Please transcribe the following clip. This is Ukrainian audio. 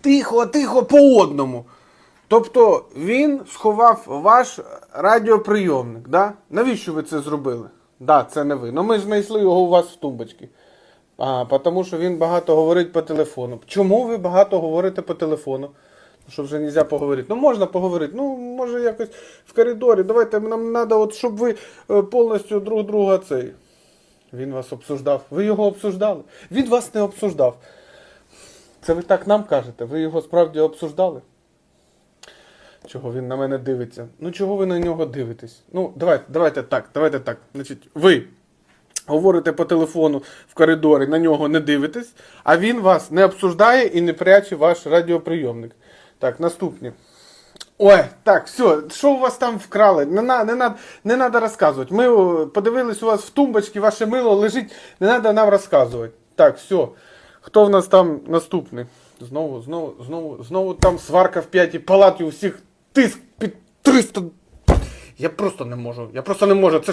Тихо, тихо, по одному. Тобто він сховав ваш радіоприйомник, да? Навіщо ви це зробили? Да, це не ви. Ну ми знайшли його у вас в тумбочці. А, тому що він багато говорить по телефону. Чому ви багато говорите по телефону? Що вже не можна поговорити. Ну можна поговорити. Ну, може якось в коридорі. Давайте нам треба, от, щоб ви е, повністю друг друга цей. Він вас обсуждав. Ви його обсуждали. Він вас не обсуждав. Це ви так нам кажете? Ви його справді обсуждали? Чого він на мене дивиться? Ну чого ви на нього дивитесь? Ну, давайте, давайте так, давайте так. Значить, ви говорите по телефону в коридорі, на нього не дивитесь, а він вас не обсуждає і не пряче ваш радіоприйомник. Так, наступне. Ой, так, все, що у вас там вкрали? Не, на, не, на, не треба розказувати. Ми подивились у вас в тумбочці, ваше мило лежить, не треба нам розказувати. Так, все. Хто в нас там наступний? Знову, знову, знову, знову там сварка в п'ятій палаті, у всіх тиск під 300. Я просто не можу. Я просто не можу. Це